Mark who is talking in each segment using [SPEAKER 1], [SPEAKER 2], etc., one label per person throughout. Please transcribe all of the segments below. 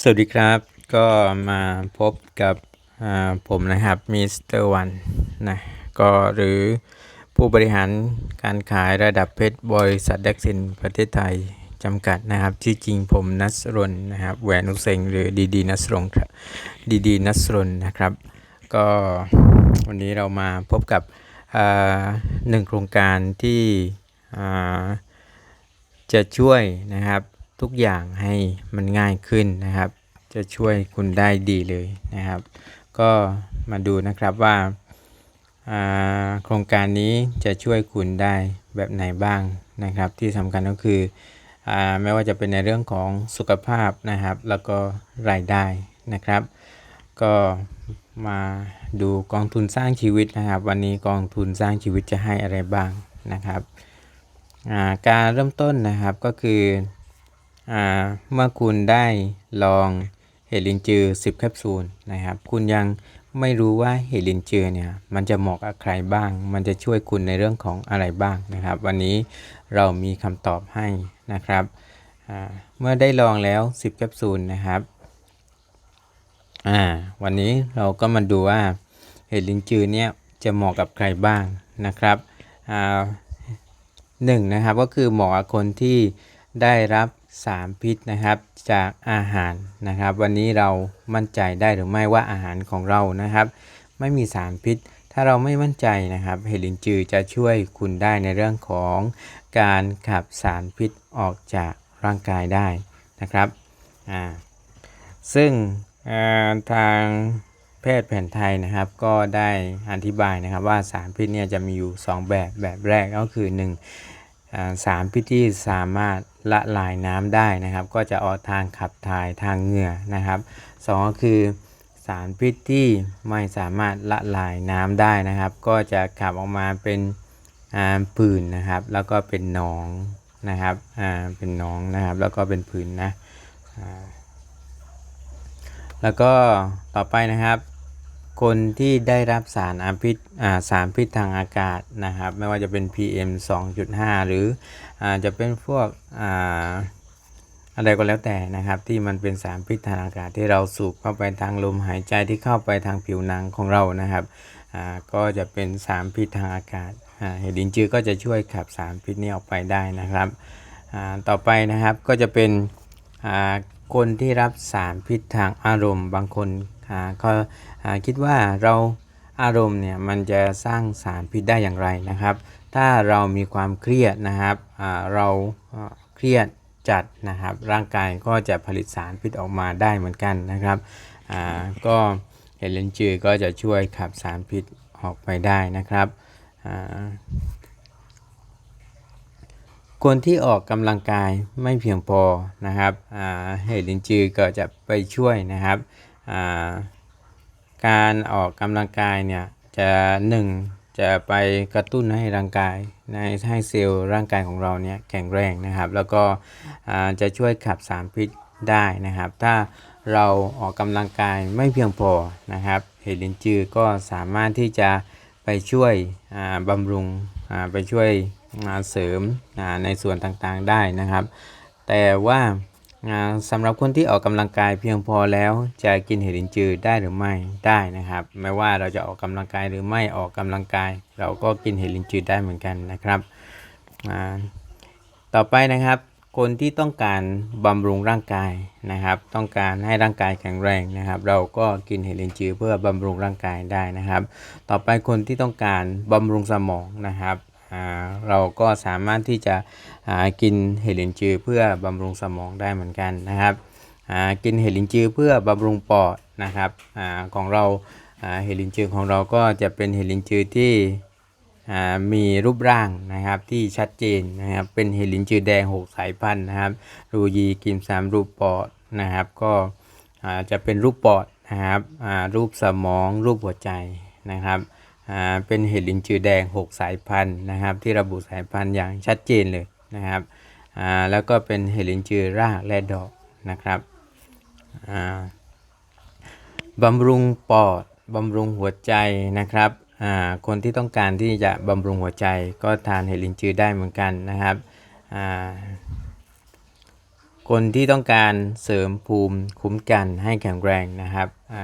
[SPEAKER 1] สวัสดีครับ ก็มาพบกับผมนะครับมิสเตอร์วันนะก็หรือผู้บริหารการขายระดับเพชรบริษัทดักซินประเทศไทยจำกัดนะครับที่จริงผมนัสรนนะครับแหวนอุเซงหรือดีดีนัสรงครับดีดีนัสรนนะครับ ก็วันนี้เรามาพบกับหนึ่งโครงการที่จะช่วยนะครับ ทุกอย่างให้มันง่ายขึ้นนะครับ จะช่วยคุณได้ดีเลยนะครับ ก็มาดูนะครับว่าาโครงการนี้จะช่วยคุณได้แบบไหนบ้างนะครับ ที่สำคัญก็คืออไม่ว่าจะเป็นในเรื่องของสุขภาพนะครับ แล้วก็รายได้นะครับ ก็มาดูกองทุนสร้างชีวิตนะครับ วันนี้กองทุนสร้างชีวิตจะให้อะไรบ้างนะครับาการเริ่มต้นนะครับก็คือ เมื่อคุณได้ลองเห็ดลินจือ 10 แคปซูลนะครับ คุณยังไม่รู้ว่าเห็ดลินจือเนี่ยมันจะเหมาะกับใครบ้าง มันจะช่วยคุณในเรื่องของอะไรบ้างนะครับ วันนี้เรามีคำตอบให้นะครับ เมื่อได้ลองแล้ว 10 แคปซูลนะครับวันนี้เราก็มาดูว่าเห็ดลินจือเนี่ยจะเหมาะกับใครบ้างนะครับหนึ่งนะครับก็คือเหมาะกับคนที่ได้รับ สารพิษนะครับจากอาหารนะครับ วันนี้เรามั่นใจได้หรือไม่ว่าอาหารของเรานะครับ ไม่มีสารพิษ ถ้าเราไม่มั่นใจนะครับเฮลินจือจะช่วยคุณได้ในเรื่องของการขับสารพิษออกจากร่างกายได้นะครับอ่าซึ่งทางแพทย์แผนไทยนะครับก็ได้อธิบายนะครับว่าสารพิษเนี่ยจะมีอยู่ 2 แบบแบบแรกก็คือ1อ่า สารพิษที่สามารถละลายน้ำได้นะครับ ก็จะออกทางขับถ่ายทางเหงื่อนะครับสองก็คือสารพิษที่ไม่สามารถละลายน้ำได้นะครับ ก็จะขับออกมาเป็นผื่นนะครับ แล้วก็เป็นหนองนะครับเป็นหนองนะครับ แล้วก็เป็นผื่นนะแล้วก็ต่อไปนะครับ คนที่ได้รับสารอาพิษสารพิษทางอากาศนะครับ ไม่ว่าจะเป็น PM 2.5 หรืออาจะเป็นพวกอาอะไรก็แล้วแต่นะครับ ที่มันเป็นสารพิษทางอากาศที่เราสูบเข้าไปทางลมหายใจที่เข้าไปทางผิวหนังของเรานะครับก็จะเป็นสารพิษทางอากาศเห็ดดินจือก็จะช่วยขับสารพิษนี้ออกไปได้นะครับต่อไปนะครับก็จะเป็นคนที่รับสารพิษทางอารมณ์ บางคน ก็คิดว่าเราอารมณ์เนี่ยมันจะสร้างสารพิษได้อย่างไรนะครับ ถ้าเรามีความเครียดนะครับเราเครียดจัดนะครับ ร่างกายก็จะผลิตสารพิษออกมาได้เหมือนกันนะครับก็เฮดเลนจือก็จะช่วยขับสารพิษออกไปได้นะครับคนที่ออกกำลังกายไม่เพียงพอนะครับเห็ดลินจือก็จะไปช่วยนะครับ การออกกำลังกายเนี่ยจะหนึ่งจะไปกระตุ้นให้ร่างกายในให้เซลล์ร่างกายของเราเนี่ยแข็งแรงนะครับ แล้วก็จะช่วยขับสารพิษได้นะครับ ถ้าเราออกกำลังกายไม่เพียงพอนะครับ เห็ดลินจือก็สามารถที่จะไปช่วยอ่าบำรุงไปช่วยเสริมในส่วนต่างๆได้นะครับ แต่ว่า สำหรับคนที่ออกกำลังกายเพียงพอแล้วจะกินเห็ดลินจือได้หรือไม่ได้นะครับ ไม่ว่าเราจะออกกำลังกายหรือไม่ออกกำลังกาย เราก็กินเห็ดลินจือได้เหมือนกันนะครับ ต่อไปนะครับคนที่ต้องการบำรุงร่างกายนะครับ ต้องการให้ร่างกายแข็งแรงนะครับ เราก็กินเห็ดลินจือเพื่อบำรุงร่างกายได้นะครับ ต่อไปคนที่ต้องการบำรุงสมองนะครับเราก็สามารถที่จะ กินเห็ดลินจือเพื่อบำรุงสมองได้เหมือนกันนะครับอ่ากินเห็ดลินจือเพื่อบำรุงปอดนะครับอของเราเห็ดลินจือของเราก็จะเป็นเห็ดลินจือที่มีรูปร่างนะครับที่ชัดเจนนะครับเป็นเห็ดลินจือแดง 6 สายพันธุ์นะครับรูยีกิมสามรูปปอดนะครับก็จะเป็นรูปปอดนะครับรูปสมองรูปหัวใจนะครับเป็นเห็ดลินจือแดง 6 สายพันธุ์นะครับที่ระบุสายพันธุ์อย่างชัดเจนเลย นะครับแล้วก็เป็นเฮลินจือรากและดอกนะครับบำรุงปอดบำรุงหัวใจนะครับคนที่ต้องการที่จะบำรุงหัวใจก็ทานเฮลินจือได้เหมือนกันนะครับ คนที่ต้องการเสริมภูมิคุ้มกันให้แข็งแรงนะครับอ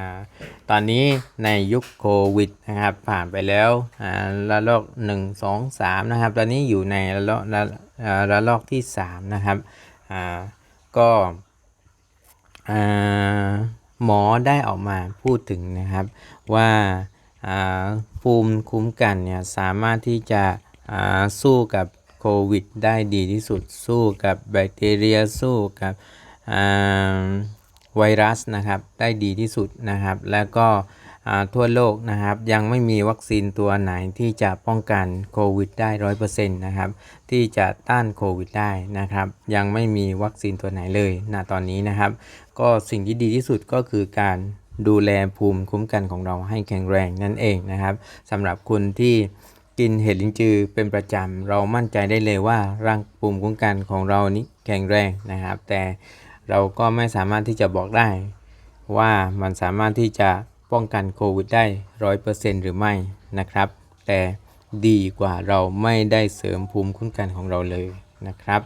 [SPEAKER 1] ตอนนี้ในยุคโควิดนะครับผ่านไปแล้วอ่าระลอก1 2 3นะครับ ตอนนี้อยู่ในระลอกระอ่าระลอกที่ 3 นะครับก็หมอได้ออกมาพูดถึงนะครับว่าภูมิคุ้มกันเนี่ยสามารถที่จะสู้กับ โควิดได้ดีที่สุดสู้กับแบคทีเรียสู้กับไวรัสนะครับได้ดีที่สุดนะครับ แล้วก็ทั่วโลกนะครับยังไม่มีวัคซีนตัวไหนที่จะป้องกันโควิดได้ร้อยเปอร์เซ็นต์นะครับที่จะต้านโควิดได้นะครับ ยังไม่มีวัคซีนตัวไหนเลยณตอนนี้นะครับ ก็สิ่งที่ดีที่สุดก็คือการดูแลภูมิคุ้มกันของเราให้แข็งแรงนั่นเองนะครับสำหรับคุณที่ กินเห็ดลินจือเป็นประจำ เรามั่นใจได้เลยว่าร่างภูมิคุ้มกันของเรานี้แข็งแรงนะครับ แต่เราก็ไม่สามารถที่จะบอกได้ ว่ามันสามารถที่จะป้องกันโควิดได้ร้อยเปอร์เซ็นต์หรือไม่นะครับ แต่ดีกว่าเราไม่ได้เสริมภูมิคุ้มกันของเราเลยนะครับ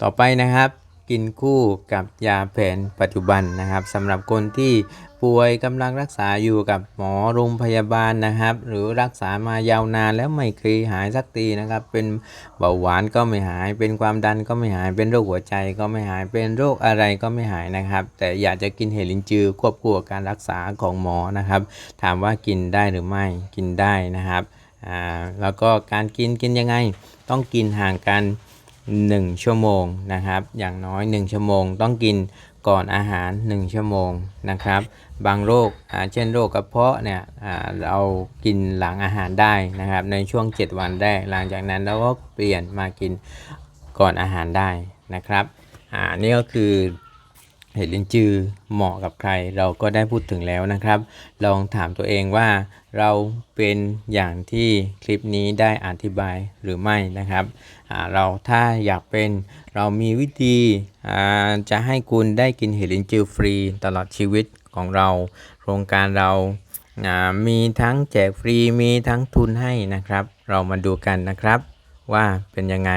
[SPEAKER 1] ต่อไปนะครับ กินคู่กับยาแผนปัจจุบันนะครับสำหรับคนที่ป่วยกำลังรักษาอยู่กับหมอโรงพยาบาลนะครับ หรือรักษามายาวนานแล้วไม่เคยหายสักทีนะครับ เป็นเบาหวานก็ไม่หาย เป็นความดันก็ไม่หาย เป็นโรคหัวใจก็ไม่หาย เป็นโรคอะไรก็ไม่หายนะครับ แต่อยากจะกินเห็ดลินจือควบคู่กับการรักษาของหมอนะครับ ถามว่ากินได้หรือไม่กินได้นะครับแล้วก็การกินกินยังไง ต้องกินห่างกัน 1 ชั่วโมงนะครับ อย่างน้อย 1 ชั่วโมง ต้องกินก่อนอาหาร 1 ชั่วโมงนะครับ บางโรคเช่นโรคกระเพาะเนี่ยเรากินหลังอาหารได้นะครับ ในช่วง 7 วันแรกหลังจากนั้นเราก็เปลี่ยนมากินก่อนอาหารได้นะครับอ่านี่ก็คือ เห็ดลินจือเหมาะกับใครเราก็ได้พูดถึงแล้วนะครับ ลองถามตัวเองว่าเราเป็นอย่างที่คลิปนี้ได้อธิบายหรือไม่นะครับเราถ้าอยากเป็นเรามีวิธีจะให้คุณได้กินเห็ดลินจือฟรีตลอดชีวิตของเรา โครงการเรามีทั้งแจกฟรีมีทั้งทุนให้นะครับ เรามาดูกันนะครับว่าเป็นยังไง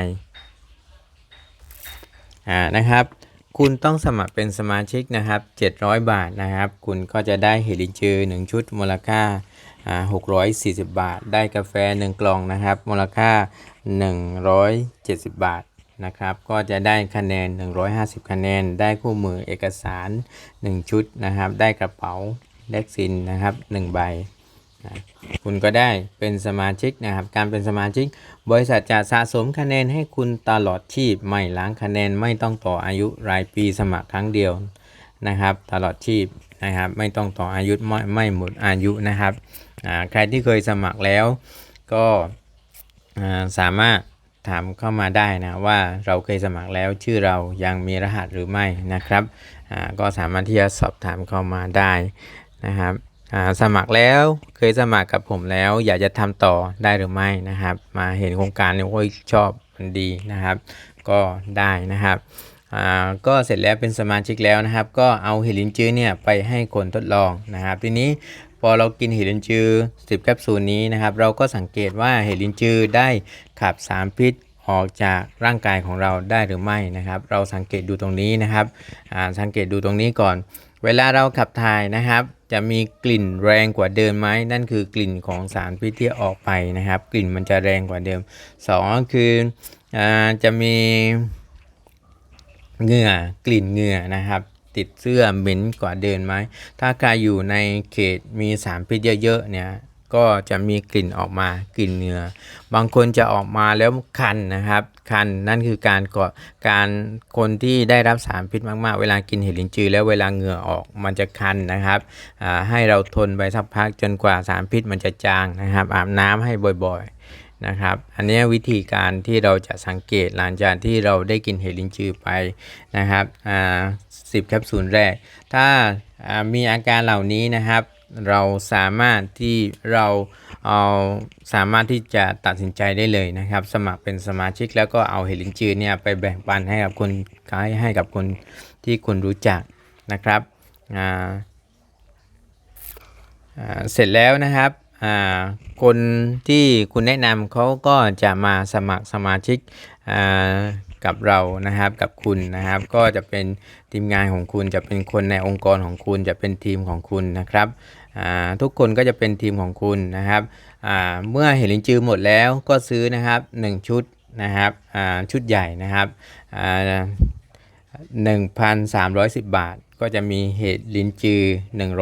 [SPEAKER 1] นะครับ คุณต้องสมัครเป็นสมาชิกนะครับ 700 บาทนะครับ คุณก็จะได้เฮลิจือ1ชุดมูลค่าอ่า 640 บาท ได้กาแฟ 1 กล่องนะครับ มูลค่า 170 บาทนะครับ ก็จะได้คะแนน 150 คะแนน ได้คู่มือเอกสาร 1 ชุดนะครับ ได้กระเป๋าเล็กซินนะครับ 1 ใบ คุณก็ได้เป็นสมาชิกนะครับ การเป็นสมาชิก บริษัทจะสะสมคะแนนให้คุณตลอดชีพ ไม่ล้างคะแนนไม่ต้องต่ออายุรายปีสมัครครั้งเดียวนะครับ ตลอดชีพนะครับ ไม่ต้องต่ออายุไม่ไม่หมดอายุนะครับใครที่เคยสมัครแล้วก็สามารถถามเข้ามาได้นะว่าเราเคยสมัครแล้วชื่อเรายังมีรหัสหรือไม่นะครับก็สามารถที่จะสอบถามเข้ามาได้นะครับ สมัครแล้วเคยสมัครกับผมแล้ว อยากจะทำต่อได้หรือไม่นะครับ มาเห็นโครงการเนี่ยโอ้ยชอบมันดีนะครับ ก็ได้นะครับอาก็เสร็จแล้วเป็นสมาชิกแล้วนะครับ ก็เอาเฮลินจื้อเนี่ยไปให้คนทดลองนะครับ ทีนี้พอเรากินเฮลินจื้อ10แคปซูลนี้นะครับ เราก็สังเกตว่าเฮลินจื้อได้ขับสารพิษออกจากร่างกายของเราได้หรือไม่นะครับ เราสังเกตดูตรงนี้นะครับอาสังเกตดูตรงนี้ก่อน เวลาเราขับถ่ายนะครับ จะมีกลิ่นแรงกว่าเดิมไหมนั่นคือกลิ่นของสารพิษที่ออกไปนะครับ กลิ่นมันจะแรงกว่าเดิมสองก็คืออจะมีเหงื่อกลิ่นเหงื่อนะครับ ติดเสื้อเหม็นกว่าเดิมไหมถ้าใครอยู่ในเขตมีสารพิษเยอะๆเนี่ย ก็จะมีกลิ่นออกมากลิ่นเหงื่อบางคนจะออกมาแล้วคันนะครับ คันนั่นคือการก่อการคนที่ได้รับสารพิษมากๆ เวลากินเห็ดลินจือแล้วเวลาเหงื่อออกมันจะคันนะครับให้เราทนไปสักพักจนกว่าสารพิษมันจะจางนะครับ อาบน้ำให้บ่อยๆนะครับ อันนี้วิธีการที่เราจะสังเกตหลังจากที่เราได้กินเห็ดลินจือไปนะครับอ่าสิบแคปซูลแรก ถ้ามีอาการเหล่านี้นะครับ เราสามารถที่เราเอาสามารถที่จะตัดสินใจได้เลยนะครับ สมัครเป็นสมาชิกแล้วก็เอาเฮลินจือเนี่ยไปแบ่งปันให้กับคนให้ให้กับคนที่คุณรู้จักนะครับอ่าอ่าเสร็จแล้วนะครับอ่าคนที่คุณแนะนำเขาก็จะมาสมัครสมาชิกอ่า กับเรานะครับกับคุณนะครับ ก็จะเป็นทีมงานของคุณจะเป็นคนในองค์กรของคุณจะเป็นทีมของคุณนะครับทุกคนก็จะเป็นทีมของคุณนะครับเมื่อเห็นลินจือหมดแล้วก็ซื้อนะครับ 1 ชุดนะครับชุดใหญ่นะครับอ่า1,310 บาท ก็จะมีเห็ดลินจือ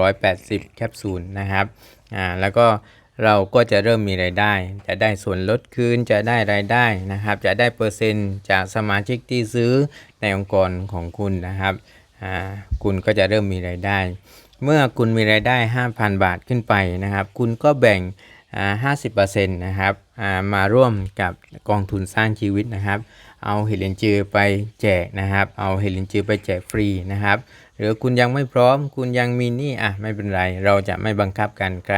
[SPEAKER 1] 180 แคปซูลนะครับแล้วก็ เราก็จะเริ่มมีรายได้ จะได้ส่วนลดคืน จะได้รายได้นะครับ จะได้เปอร์เซ็นต์จากสมาชิกที่ซื้อในองค์กรของคุณนะครับอ่าคุณก็จะเริ่มมีรายได้ เมื่อคุณมีรายได้ 5,000 บาทขึ้นไปนะครับ คุณก็แบ่งอ่า50%นะครับอ่ามาร่วมกับกองทุนสร้างชีวิตนะครับ เอาเฮลินจือไปแจกนะครับ เอาเฮลินจือไปแจกฟรีนะครับ หรือคุณยังไม่พร้อม คุณยังมีหนี้อะไม่เป็นไร เราจะไม่บังคับกันใคร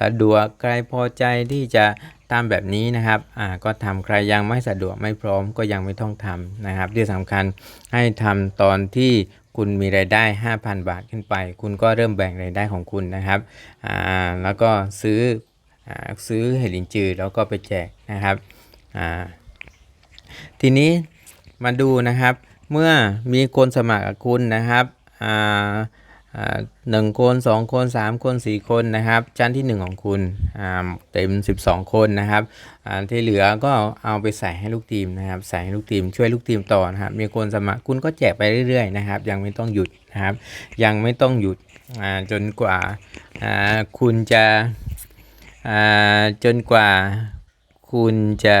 [SPEAKER 1] สะดวกใครพอใจที่จะทำแบบนี้นะครับอ่าก็ทำใครยังไม่สะดวกไม่พร้อมก็ยังไม่ต้องทำนะครับ ที่สำคัญให้ทำตอนที่คุณมีรายได้ 5,000 บาทขึ้นไป คุณก็เริ่มแบ่งรายได้ของคุณนะครับอ่าแล้วก็ซื้ออ่าซื้อเฮลินจือแล้วก็ไปแจกนะครับอ่าทีนี้มาดูนะครับ เมื่อมีคนสมัครกับคุณนะครับ หนึ่งคนสองคนสามคนสี่คนนะครับ ชั้นที่หนึ่งของคุณอ่าเต็ม 12 คนนะครับอ่าที่เหลือก็เอาไปใส่ให้ลูกทีมนะครับใส่ให้ลูกทีมช่วยลูกทีมต่อนะครับมีคนสมัครคุณก็แจกไปเรื่อยๆนะครับ ยังไม่ต้องหยุดนะครับ ยังไม่ต้องหยุดอ่าจนกว่าอ่าคุณจะอ่าจนกว่าคุณจะ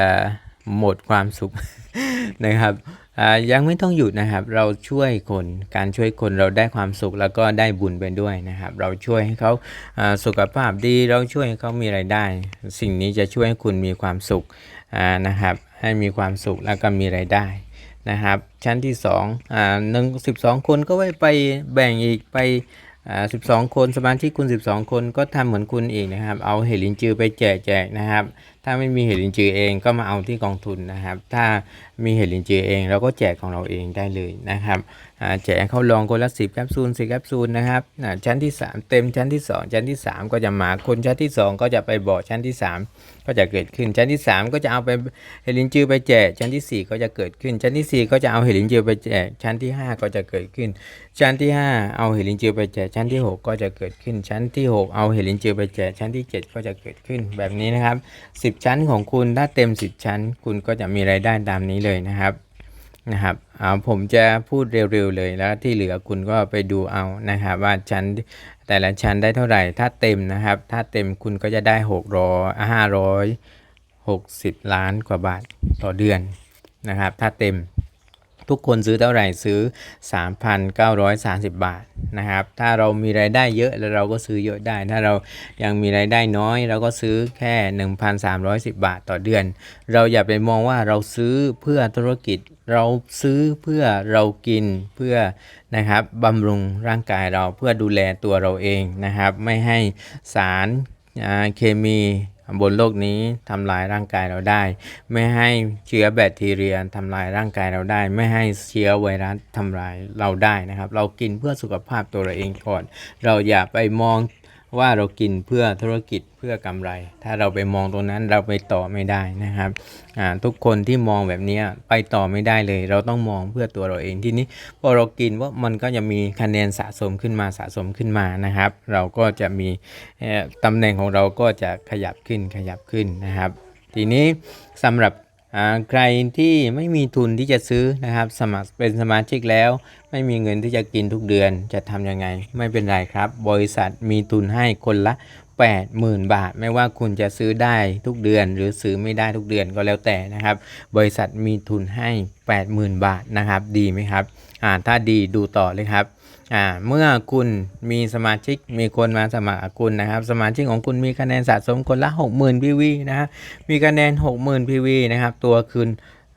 [SPEAKER 1] หมดความสุขนะครับ ยังไม่ต้องหยุดนะครับ เราช่วยคน การช่วยคนเราได้ความสุขแล้วก็ได้บุญไปด้วยนะครับ เราช่วยให้เขาสุขภาพดี เราช่วยให้เขามีไรายได้ สิ่งนี้จะช่วยให้คุณมีความสุขนะครับ ให้มีความสุขแล้วก็มีไรายได้นะครับ ชั้นที่2อ่าหนึ่งสิบสองคนก็ไว้ไปแบ่งอีกไปอ่าสิบสองคนสมาชิกคุณ 12 คนก็ทำเหมือนคุณอีกนะครับ เอาเฮลินจือไปแจกแจกนะครับ ถ้าไม่มีเห็ดลินจือเองก็มาเอาที่กองทุนนะครับ ถ้ามีเห็ดลินจือเองเราก็แจกของเราเองได้เลยนะครับแจกให้าลองคนละสิบแคปซูลสิบแคปซูลนะครับชั้นที่ 3 เต็มชั้นที่ 2 ชั้นที่ 3 ก็จะมาคนชั้นที่ 2 ก็จะไปบอกชั้นที่ 3 ก็จะเกิดขึ้นชั้นที่ 3 ก็จะเอาไปเห็ดลินจือไปแจกชั้นที่ 4 ก็จะเกิดขึ้น ชั้นที่ 4 ก็จะเอาเห็ดลินจือไปแจกชั้นที่ 5 ก็จะเกิดขึ้น ชั้นที่ 5 เอาเห็ดลินจือไปแจกชั้นที่ 6 ก็จะเกิดขึ้น ชั้นที่ 6 เอาเห็ดลินจือไปแจกชั้นที่ 7 ก็จะเกิดขึ้นแบบนี้นะครับ10 ชั้นของคุณถ้าเต็ม 10 ชั้น คุณก็จะมีรายได้ตามนี้เลยนะครับนะครับเอาผมจะพูดเร็วๆเลยแล้วที่เหลือคุณก็ไปดูเอานะครับ ว่าชั้นแต่ละชั้นได้เท่าไหร่ ถ้าเต็มนะครับ ถ้าเต็มคุณก็จะได้600 560 ล้านกว่าบาทต่อเดือนนะครับ ถ้าเต็ม ทุกคนซื้อเท่าไหร่ซื้อ 3,930 บาทนะครับ ถ้าเรามีรายได้เยอะแล้วเราก็ซื้อเยอะได้ ถ้าเรายังมีรายได้น้อย เราก็ซื้อแค่ 1,310 บาทต่อเดือน เราอย่าไปมองว่าเราซื้อเพื่อธุรกิจเราซื้อเพื่อเรากินเพื่อนะครับบำรุงร่างกายเราเพื่อดูแลตัวเราเองนะครับ ไม่ให้สารเคมี บนโลกนี้ทำลายร่างกายเราได้ ไม่ให้เชื้อแบคทีเรียทำลายร่างกายเราได้ ไม่ให้เชื้อไวรัสทำลายเราได้นะครับ เรากินเพื่อสุขภาพตัวเราเองก่อน เราอย่าไปมอง ว่าเรากินเพื่อธุรกิจเพื่อกำไร ถ้าเราไปมองตรงนั้นเราไปต่อไม่ได้นะครับอ่าทุกคนที่มองแบบนี้ไปต่อไม่ได้เลย เราต้องมองเพื่อตัวเราเองทีนี้พอเรากินว่ามันก็จะมีคะแนนสะสมขึ้นมาสะสมขึ้นมานะครับ เราก็จะมีตำแหน่งของเราก็จะขยับขึ้นขยับขึ้นนะครับ ทีนี้สำหรับ ใครที่ไม่มีทุนที่จะซื้อนะครับ สมัครเป็นสมาชิกแล้ว ไม่มีเงินที่จะกินทุกเดือนจะทำยังไง ไม่เป็นไรครับ บริษัทมีทุนให้คนละ 80,000 บาท ไม่ว่าคุณจะซื้อได้ทุกเดือน หรือซื้อไม่ได้ทุกเดือนก็แล้วแต่นะครับ บริษัทมีทุนให้ 80,000 บาทนะครับ ดีไหมครับอ่าถ้าดีดูต่อเลยครับ อ่าเมื่อคุณมีสมาชิกมีคนมาสมัครคุณนะครับ สมาชิกของคุณมีคะแนนสะสมคนละ 60,000 PV นะครับมีคะแนน 60,000 PV นะครับ ตัวคุณ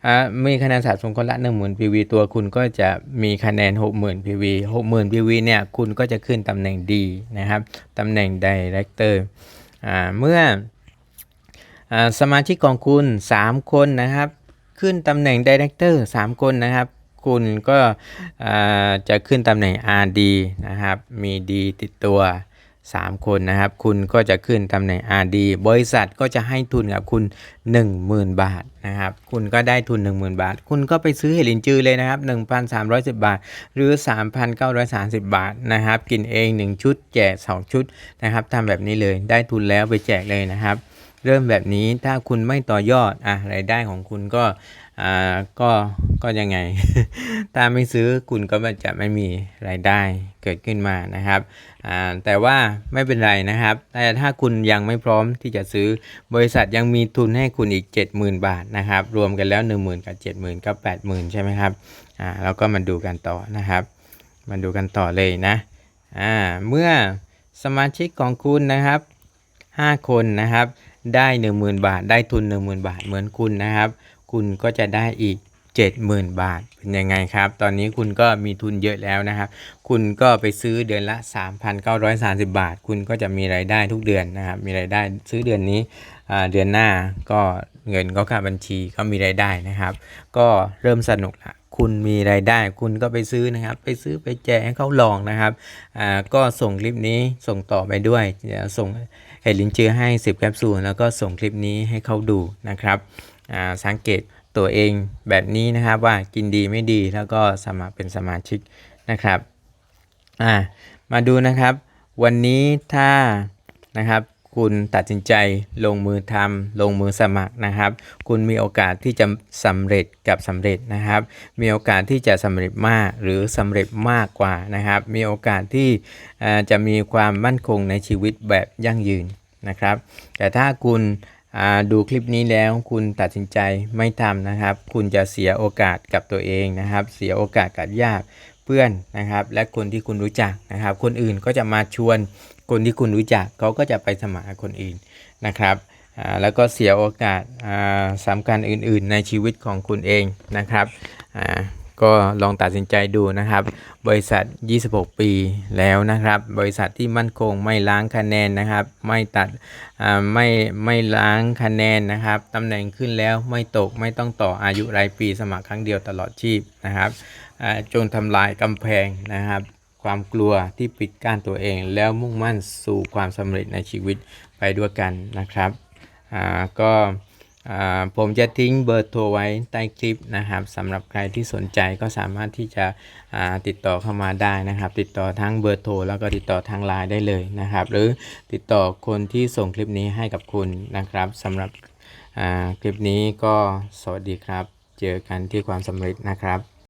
[SPEAKER 1] อ่มีคะแนนสะสมคนละ 10,000 PV ตัวคุณก็จะมีคะแนน 60,000 PV 60,000 PV เนี่ยคุณก็จะขึ้นตำแหน่งดีนะครับตำแหน่ง Director อ่าเมื่ออสมาชิกของคุณ 3 คนนะครับ ขึ้นตำแหน่ง Director 3 คนนะครับ คุณก็จะขึ้นตำแหน่ง RD นะครับ มีดีติดตัว 3 คนนะครับ คุณก็จะขึ้นตำแหน่ง RD บริษัทก็จะให้ทุนกับคุณ 10,000 บาทนะครับ คุณก็ได้ทุน 10,000 บาท คุณก็ไปซื้อเห็ดลินจือเลยนะครับ 1,310 บาท หรือ 3,930 บาทนะครับ กินเอง 1 ชุด แจก 2 ชุดนะครับทำแบบนี้เลย ได้ทุนแล้วไปแจกเลยนะครับ เริ่มแบบนี้ถ้าคุณไม่ต่อยอดอะรายได้ของคุณก็ อ่าก็ก็ยังไง ถ้าไม่ซื้อคุณก็จะไม่มีรายได้เกิดขึ้นมานะครับอ่าแต่ว่าไม่เป็นไรนะครับ แต่ถ้าคุณยังไม่พร้อมที่จะซื้อบริษัทยังมีทุนให้คุณอีก 70,000 บาทนะครับ รวมกันแล้ว 10,000 กับ 70,000 ก็ 80,000 ใช่ไหมครับอ่าเราก็มาดูกันต่อนะครับ มาดูกันต่อเลยนะอ่าเมื่อสมาชิกของคุณนะครับ 5 คนนะครับ ได้ 10,000 บาท ได้ทุน 10,000 บาทเหมือนคุณนะครับ คุณก็จะได้อีก 70,000 บาท เป็นยังไงครับ ตอนนี้คุณก็มีทุนเยอะแล้วนะครับ คุณก็ไปซื้อเดือนละ 3,930 บาท คุณก็จะมีรายได้ทุกเดือนนะครับ มีรายได้ซื้อเดือนนี้เดือนหน้าก็เงินก็เข้าบัญชีก็มีรายได้นะครับ ก็เริ่มสนุกละคุณมีรายได้ คุณก็ไปซื้อนะครับ ไปซื้อไปแจกให้เขาลองนะครับอ่าก็ส่งคลิปนี้ส่งต่อไปด้วยส่งเห็ดลินจือให้ 10 แคปซูลแล้วก็ส่งคลิปนี้ให้เขาดูนะครับ สังเกตตัวเองแบบนี้นะครับว่ากินดีไม่ดีแล้วก็สมัครเป็นสมาชิกนะครับมาดูนะครับวันนี้ถ้านะครับคุณตัดสินใจลงมือทำลงมือสมัครนะครับ คุณมีโอกาสที่จะสำเร็จกับสำเร็จนะครับ มีโอกาสที่จะสำเร็จมากหรือสำเร็จมากกว่านะครับ มีโอกาสที่จะมีความมั่นคงในชีวิตแบบยั่งยืนนะครับ แต่ถ้าคุณ ดูคลิปนี้แล้วคุณตัดสินใจไม่ทำนะครับ คุณจะเสียโอกาสกับตัวเองนะครับ เสียโอกาสกับญาติเพื่อนนะครับ และคนที่คุณรู้จักนะครับ คนอื่นก็จะมาชวน คนที่คุณรู้จักเขาก็จะไปสมัครคนอื่นนะครับแล้วก็เสียโอกาสอ่าสำคัญอื่น ๆ ในชีวิตของคุณเองนะครับ ก็ลองตัดสินใจดูนะครับ บริษัท 26 ปีแล้วนะครับ บริษัทที่มั่นคงไม่ล้างคะแนนนะครับ ไม่ตัดไม่ไม่ล้างคะแนนนะครับตำแหน่งขึ้นแล้วไม่ตกไม่ต้องต่ออายุรายปีสมัครครั้งเดียวตลอดชีพนะครับจงทำลายกำแพงนะครับ ความกลัวที่ปิดกั้นตัวเอง แล้วมุ่งมั่นสู่ความสำเร็จในชีวิตไปด้วยกันนะครับก็ ผมจะทิ้งเบอร์โทรไว้ใต้คลิปนะครับสำหรับใครที่สนใจก็สามารถที่จะติดต่อเข้ามาได้นะครับ ติดต่อทั้งเบอร์โทรแล้วก็ติดต่อทางไลน์ได้เลยนะครับ หรือติดต่อคนที่ส่งคลิปนี้ให้กับคุณนะครับสำหรับคลิปนี้ก็สวัสดีครับ เจอกันที่ความสำเร็จนะครับ